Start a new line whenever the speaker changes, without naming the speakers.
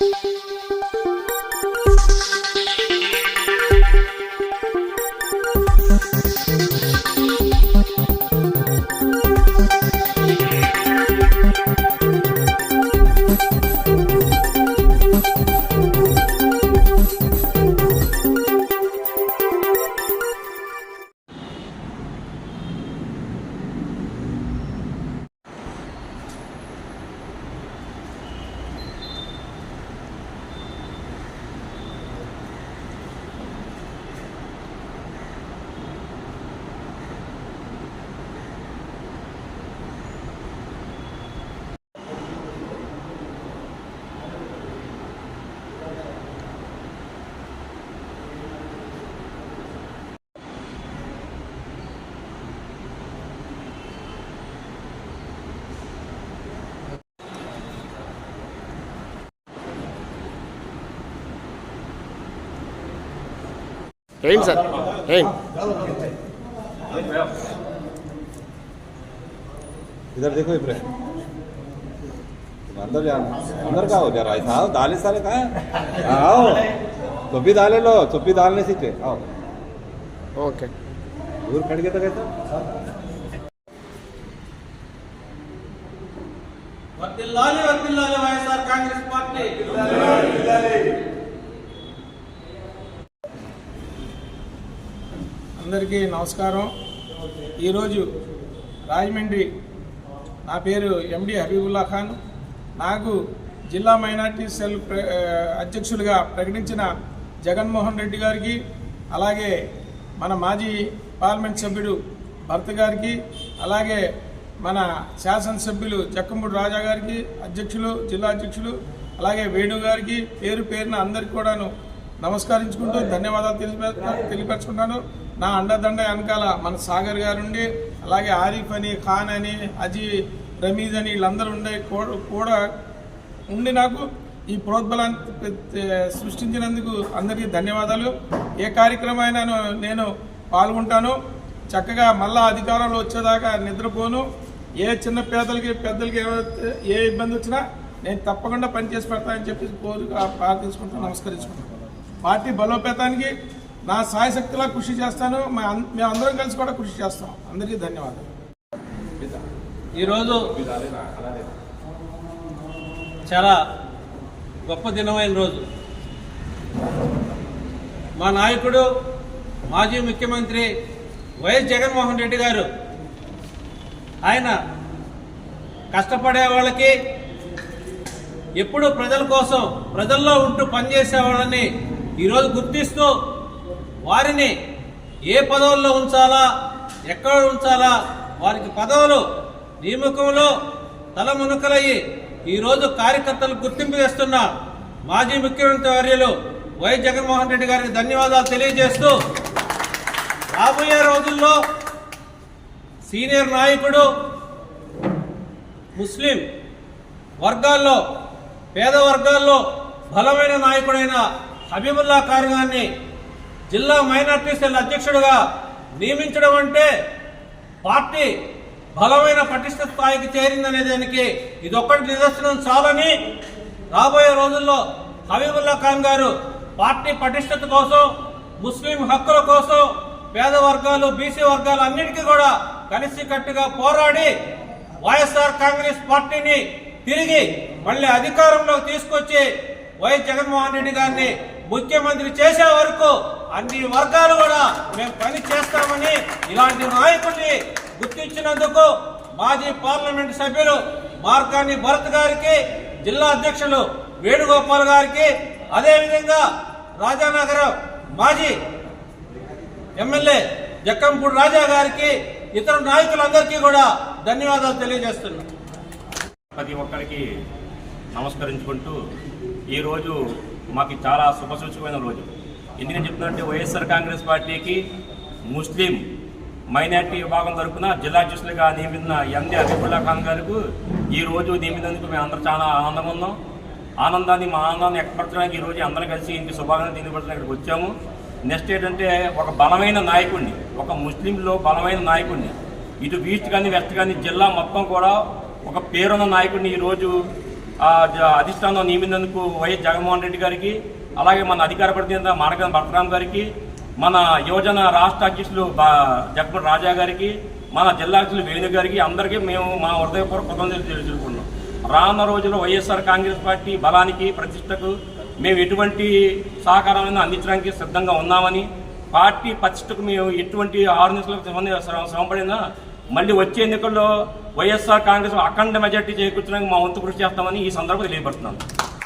thank you ఏంటి sir ఏం
इधर देखो इब्राहिम तुम अंदर जाना अंदर का हो जरा ऐसा आओ दाले साले कहाँ हैं? हाँ, आओ चुप्पी दाले लो चुप्पी दालने सीखे आओ
ఓకే
दूर खड़ के तो कैसा
వర్దిల్లాలి వర్దిల్లాలి వైఎస్ఆర్ కాంగ్రెస్ పార్టీ
అందరికీ నమస్కారం. ఈరోజు రాజమండ్రి నా పేరు ఎండి హబీబుల్లా ఖాన్. నాకు జిల్లా మైనార్టీ సెల్ అధ్యక్షులుగా ప్రకటించిన జగన్మోహన్ రెడ్డి గారికి అలాగే మన మాజీ పార్లమెంట్ సభ్యుడు భర్త గారికి అలాగే మన శాసనసభ్యులు చక్కంపూడి రాజా గారికి అధ్యక్షులు జిల్లా అధ్యక్షులు అలాగే వేణు గారికి పేరు పేరున అందరికి కూడాను నమస్కరించుకుంటూ ధన్యవాదాలు తెలిపే తెలియపరచుకుంటాను. నా అండదండ వెనకాల మన సాగర్ గారు ఉండి అలాగే ఆరిఫ్ అని ఖాన్ అని అజీ రమీజ్ అని వీళ్ళందరూ ఉండే కూడా ఉండి నాకు ఈ ప్రోద్బలాన్ని సృష్టించినందుకు అందరికీ ధన్యవాదాలు. ఏ కార్యక్రమం నేను పాల్గొంటాను చక్కగా మళ్ళా అధికారంలో వచ్చేదాకా నిద్రపోను. ఏ చిన్న పేదలకి పెద్దలకి ఏ- ఇబ్బంది వచ్చినా నేను తప్పకుండా పనిచేసి పెడతానని చెప్పి కోరిక ప్రార్థించుకుంటాను నమస్కరించుకుంటాను పార్టీ బలోపేతానికి నా సాయశక్తిలా కృషి చేస్తాను. మా మేము అందరం కలిసి కూడా కృషి చేస్తాం. అందరికీ ధన్యవాదాలు.
ఈరోజు చాలా గొప్ప దినమైన రోజు. మా నాయకుడు మాజీ ముఖ్యమంత్రి వైఎస్ జగన్మోహన్ రెడ్డి గారు ఆయన కష్టపడే వాళ్ళకి ఎప్పుడు ప్రజల కోసం ప్రజల్లో ఉంటూ పనిచేసే వాళ్ళని ఈరోజు గుర్తిస్తూ వారిని ఏ పదవుల్లో ఉంచాలా ఎక్కడ ఉంచాలా వారికి పదవులు నియమకంలో తలమునకలయ్యి ఈరోజు కార్యకర్తలు గుర్తింపు చేస్తున్న మాజీ ముఖ్యమంత్రి వర్యులు వై జగన్మోహన్ రెడ్డి గారికి ధన్యవాదాలు తెలియజేస్తూ రాబోయే రోజుల్లో సీనియర్ నాయకుడు ముస్లిం వర్గాల్లో పేద వర్గాల్లో బలమైన నాయకుడైన హబీబుల్లా కారుగాన్ని గారిని జిల్లా మైనార్టీ సెల్ అధ్యక్షుడిగా నియమించడం అంటే పార్టీ బలమైన పటిష్ట స్థాయికి చేరిందనే దానికి ఇదొక్కటి నిదర్శనం చాలని రాబోయే రోజుల్లో హబీబుల్లా ఖాన్ గారు పార్టీ పటిష్టత కోసం ముస్లిం హక్కుల కోసం పేద వర్గాలు బీసీ వర్గాలు అన్నిటికీ కూడా కలిసికట్టుగా పోరాడి వైఎస్ఆర్ కాంగ్రెస్ పార్టీని తిరిగి మళ్ళీ అధికారంలోకి తీసుకొచ్చి వైఎస్ జగన్మోహన్ రెడ్డి గారిని ముఖ్యమంత్రి చేసే వరకు అన్ని వర్గాలు కూడా మేము పని చేస్తామని ఇలాంటి నాయకుడిని గుర్తించినందుకు మాజీ పార్లమెంట్ సభ్యులు మార్కాని భరత్ గారికి జిల్లా అధ్యక్షులు వేణుగోపాల్ గారికి అదేవిధంగా రాజానగరం మాజీ ఎమ్మెల్యే జక్కంపూడి రాజా గారికి ఇతర నాయకులందరికీ కూడా ధన్యవాదాలు తెలియజేస్తున్నాను
ప్రతి ఒక్కరికి నమస్కరించుకుంటూ ఈరోజు మాకు చాలా శుభసూచకమైన రోజు. ఎందుకని చెప్తున్నట్టే వైఎస్ఆర్ కాంగ్రెస్ పార్టీకి ముస్లిం మైనార్టీ విభాగం తరఫున జిల్లా అధ్యక్షులుగా నియమిన ఎండి అబీబుల్లా ఖాన్ గారికి ఈ రోజు నియమినందుకు మేము అందరూ చాలా ఆనందంగా ఉన్నాం. ఆనందాన్ని మా ఆనందాన్ని ఎక్కపరచడానికి ఈ రోజు అందరం కలిసి ఇంటి శుభాకాంక్షలు తెలియపరచడానికి ఇక్కడికి వచ్చాము. నెక్స్ట్ ఏంటంటే ఒక బలమైన నాయకుడిని ఒక ముస్లింలో బలమైన నాయకుడిని ఇటు ఈస్ట్ కానీ వెస్ట్ కానీ జిల్లా మొత్తం కూడా ఒక పేరున్న నాయకుడిని ఈరోజు అధిష్టానం నియమినందుకు వైఎస్ జగన్మోహన్ రెడ్డి గారికి అలాగే మన అధికార ప్రతినిధి మార్గం భరతరాం గారికి మన యువజన రాష్ట్ర అధ్యక్షులు బా- జగన్ రాజా గారికి మన జిల్లా అధ్యక్షులు వేణు గారికి అందరికీ మేము మా హృదయపూర్వక కృతజ్ఞతలు తెలుసుకుంటున్నాం రానున్న రోజుల్లో వైఎస్ఆర్ కాంగ్రెస్ పార్టీ బలానికి ప్రతిష్టకు మేము ఎటువంటి సహకారాలను అందించడానికి సిద్ధంగా ఉన్నామని పార్టీ ప్రతిష్టకు మేము ఎటువంటి ఆరు నిమిషాలకు సంబంధ శ్రమపడినా మళ్ళీ వచ్చే ఎన్నికల్లో వైఎస్ఆర్ కాంగ్రెస్ అఖండ మెజార్టీ చేకూర్చడానికి మా వంతు కృషి చేస్తామని ఈ సందర్భంగా తెలియపడుతున్నాను